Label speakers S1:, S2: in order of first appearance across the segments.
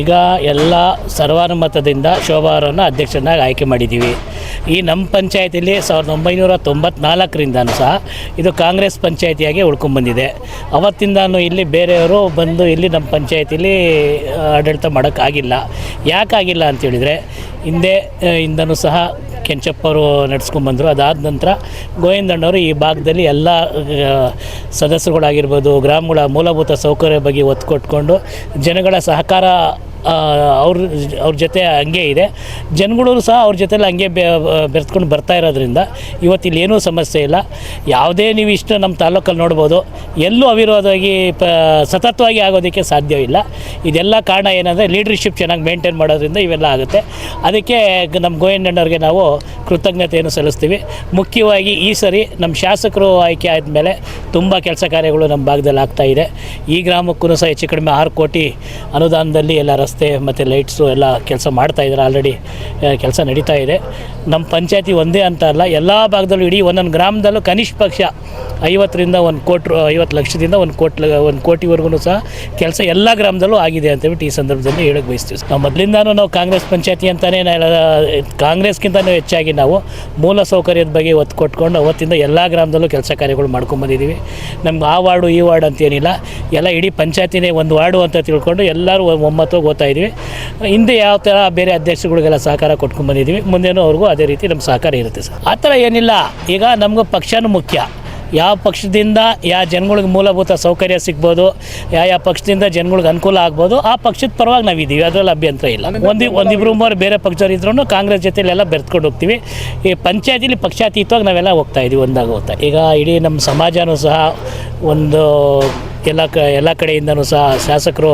S1: ಈಗ ಎಲ್ಲ ಸರ್ವಾನುಮತದಿಂದ ಶೋಭಾ ಅವರನ್ನು ಅಧ್ಯಕ್ಷರನ್ನಾಗಿ ಆಯ್ಕೆ ಮಾಡಿದ್ದೀವಿ. ಈ ನಮ್ಮ ಪಂಚಾಯತಿಲಿ ಸಾವಿರದ ಒಂಬೈನೂರ ತೊಂಬತ್ನಾಲ್ಕರಿಂದನೂ ಸಹ ಇದು ಕಾಂಗ್ರೆಸ್ ಪಂಚಾಯತಿಯಾಗಿ ಉಳ್ಕೊಂಬಂದಿದೆ. ಅವತ್ತಿಂದನೂ ಇಲ್ಲಿ ಬೇರೆಯವರು ಬಂದು ಇಲ್ಲಿ ನಮ್ಮ ಪಂಚಾಯತಿಲಿ, ಆಡಳಿತ ಮಾಡೋಕ್ಕಾಗಿಲ್ಲ. ಯಾಕಾಗಿಲ್ಲ ಅಂತೇಳಿದರೆ ಹಿಂದೆ ಇಂದನೂ ಸಹ ಕೆಂಚಪ್ಪವರು ನಡೆಸ್ಕೊಂಡ್ಬಂದರು ಅದಾದ ನಂತರ ಗೋವಿಂದಣ್ಣವರು ಈ ಭಾಗದಲ್ಲಿ ಎಲ್ಲ ಸದಸ್ಯರುಗಳಾಗಿರ್ಬೋದು, ಗ್ರಾಮಗಳ ಮೂಲಭೂತ ಸೌಕರ್ಯ ಬಗ್ಗೆ ಒತ್ತು ಕೊಟ್ಕೊಂಡು ಜನಗಳ ಸಹಕಾರ ಅವ್ರ ಅವ್ರ ಜೊತೆ ಹಂಗೆ ಇದೆ. ಜನಗಳೂ ಸಹ ಅವ್ರ ಜೊತೆಲಿ ಹಂಗೆ ಬೆರೆತ್ಕೊಂಡು ಬರ್ತಾ ಇರೋದ್ರಿಂದ ಇವತ್ತು ಇಲ್ಲಿ ಏನೂ ಸಮಸ್ಯೆ ಇಲ್ಲ. ಯಾವುದೇ ನೀವು ಇಷ್ಟು ನಮ್ಮ ತಾಲೂಕಲ್ಲಿ ನೋಡ್ಬೋದು. ಎಲ್ಲೂ ಅವಿರೋಧವಾಗಿ ಪ, ಸತತವಾಗಿ ಆಗೋದಕ್ಕೆ ಸಾಧ್ಯವಿಲ್ಲ ಇದೆಲ್ಲ ಕಾರಣ ಏನಂದರೆ ಲೀಡರ್ಶಿಪ್ ಚೆನ್ನಾಗಿ ಮೇಂಟೈನ್ ಮಾಡೋದ್ರಿಂದ ಇವೆಲ್ಲ ಆಗುತ್ತೆ. ಅದಕ್ಕೆ ನಮ್ಮ ಗೋವಿಂದಣ್ಣವ್ರಿಗೆ ನಾವು ಕೃತಜ್ಞತೆಯನ್ನು ಸಲ್ಲಿಸ್ತೀವಿ. ಮುಖ್ಯವಾಗಿ ಈ ಸರಿ ನಮ್ಮ ಶಾಸಕರು ಆಯ್ಕೆ ಆದಮೇಲೆ ತುಂಬ ಕೆಲಸ ಕಾರ್ಯಗಳು ನಮ್ಮ ಭಾಗದಲ್ಲಿ ಆಗ್ತಾ ಇದೆ. ಈ ಗ್ರಾಮಕ್ಕೂ ಸಹ ಹೆಚ್ಚು ಕಡಿಮೆ ಆರು ಕೋಟಿ ಅನುದಾನದಲ್ಲಿ ಎಲ್ಲ ರಸ್ತೆ ಮತ್ತು ಲೈಟ್ಸು ಎಲ್ಲ ಕೆಲಸ ಮಾಡ್ತಾ ಇದ್ದಾರೆ ಆಲ್ರೆಡಿ ಕೆಲಸ ನಡೀತಾ ಇದೆ. ನಮ್ಮ ಪಂಚಾಯತಿ ಒಂದೇ ಅಂತ ಅಲ್ಲ, ಎಲ್ಲ ಭಾಗದಲ್ಲೂ ಇಡೀ ಒಂದೊಂದು ಗ್ರಾಮದಲ್ಲೂ ಕನಿಷ್ಠ ಪಕ್ಷ ಐವತ್ತರಿಂದ ಒಂದು ಕೋಟಿ ಐವತ್ತು ಲಕ್ಷದಿಂದ ಒಂದು ಕೋಟಿ ಒಂದು ಕೋಟಿವರೆಗೂ ಸಹ ಕೆಲಸ ಎಲ್ಲ ಗ್ರಾಮದಲ್ಲೂ ಆಗಿದೆ ಅಂತೇಳ್ಬಿಟ್ಟು ಈ ಸಂದರ್ಭದಲ್ಲಿ ಹೇಳಕ್ಕೆ ಬಯಸ್ತೀವಿ. ನಾವು ಮೊದಲಿಂದಾನು ನಾವು ಕಾಂಗ್ರೆಸ್ ಪಂಚಾಯತಿ ಅಂತಲೇ ಕಾಂಗ್ರೆಸ್ಗಿಂತಲೂ ಹೆಚ್ಚಾಗಿ ನಾವು ಮೂಲ ಸೌಕರ್ಯದ ಬಗ್ಗೆ ಒತ್ತು ಕೊಟ್ಕೊಂಡು ಅವತ್ತಿಂದ ಎಲ್ಲ ಗ್ರಾಮದಲ್ಲೂ ಕೆಲಸ ಕಾರ್ಯಗಳು ಮಾಡ್ಕೊಂಬಂದಿದ್ದೀವಿ ನಮ್ಗೆ ಆ ವಾರ್ಡು, ಈ ವಾರ್ಡ್ ಅಂತೇನಿಲ್ಲ, ಎಲ್ಲ ಇಡೀ ಪಂಚಾಯತಿನೇ ಒಂದು ವಾರ್ಡು ಅಂತ ತಿಳ್ಕೊಂಡು ಎಲ್ಲರೂ ಒಮ್ಮತ್ತು ಓದ್ತಾ ಇದ್ದೀವಿ. ಹಿಂದೆ ಯಾವ ಥರ ಬೇರೆ ಅಧ್ಯಕ್ಷಗಳಿಗೆಲ್ಲ ಸಹಕಾರ ಕೊಟ್ಕೊಂಡ್ಬಂದಿದ್ದೀವಿ ಮುಂದೇನೂ ಅವ್ರಿಗೂ ಅದೇ ರೀತಿ ನಮ್ಮ ಸಹಕಾರ ಇರುತ್ತೆ ಸರ್. ಆ ಥರ ಏನಿಲ್ಲ. ಈಗ ನಮಗೂ ಪಕ್ಷನೂ ಮುಖ್ಯ. ಯಾವ ಪಕ್ಷದಿಂದ ಯಾವ ಜನಗಳಿಗೆ ಮೂಲಭೂತ ಸೌಕರ್ಯ ಸಿಗ್ಬೋದು ಯಾವ ಯಾವ ಪಕ್ಷದಿಂದ ಜನಗಳಿಗೆ ಅನುಕೂಲ ಆಗ್ಬೋದು ಆ ಪಕ್ಷದ ಪರವಾಗಿ ನಾವಿದ್ದೀವಿ. ಅದರಲ್ಲಿ ಅಭ್ಯಂತರ ಇಲ್ಲ. ಒಂದು ಒಂದಿಬ್ಬರು ಮೂವರು ಬೇರೆ ಪಕ್ಷದವ್ರು ಇದ್ರೂ ಕಾಂಗ್ರೆಸ್ ಜೊತೆಲೆಲ್ಲ ಬೆರೆತ್ಕೊಂಡು ಹೋಗ್ತೀವಿ. ಈ ಪಂಚಾಯತಿಲಿ ಪಕ್ಷಾತೀತವಾಗಿ ನಾವೆಲ್ಲ ಹೋಗ್ತಾ ಇದ್ದೀವಿ ಒಂದಾಗ ಹೋಗ್ತಾ ಈಗ ಇಡೀ ನಮ್ಮ ಸಮಾಜನೂ ಸಹ ಒಂದು ಎಲ್ಲ ಕ ಎಲ್ಲ ಕಡೆಯಿಂದನೂ ಸಹ ಶಾಸಕರು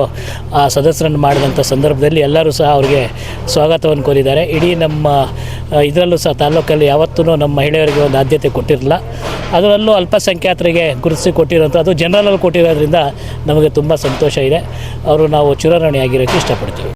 S1: ಆ ಸದಸ್ಯರನ್ನು ಮಾಡಿದಂಥ ಸಂದರ್ಭದಲ್ಲಿ ಎಲ್ಲರೂ ಸಹ ಅವ್ರಿಗೆ ಸ್ವಾಗತವನ್ನು ಕೋರಿದ್ದಾರೆ. ಇಡೀ ನಮ್ಮ ಇದರಲ್ಲೂ ಸಹ ತಾಲೂಕಲ್ಲಿ ಯಾವತ್ತೂ ನಮ್ಮ ಮಹಿಳೆಯರಿಗೆ ಒಂದು ಆದ್ಯತೆ ಕೊಟ್ಟಿರಲಿಲ್ಲ ಅದರಲ್ಲೂ ಅಲ್ಪಸಂಖ್ಯಾತರಿಗೆ ಗುರುತಿಸಿ ಕೊಟ್ಟಿರೋಂಥ ಅದು ಜನರಲಲ್ಲಿ ಕೊಟ್ಟಿರೋದ್ರಿಂದ ನಮಗೆ ತುಂಬ ಸಂತೋಷ ಇದೆ. ಅವರು ನಾವು ಚಿರಋಣಿಯಾಗಿರೋಕ್ಕೆ ಇಷ್ಟಪಡ್ತೀವಿ.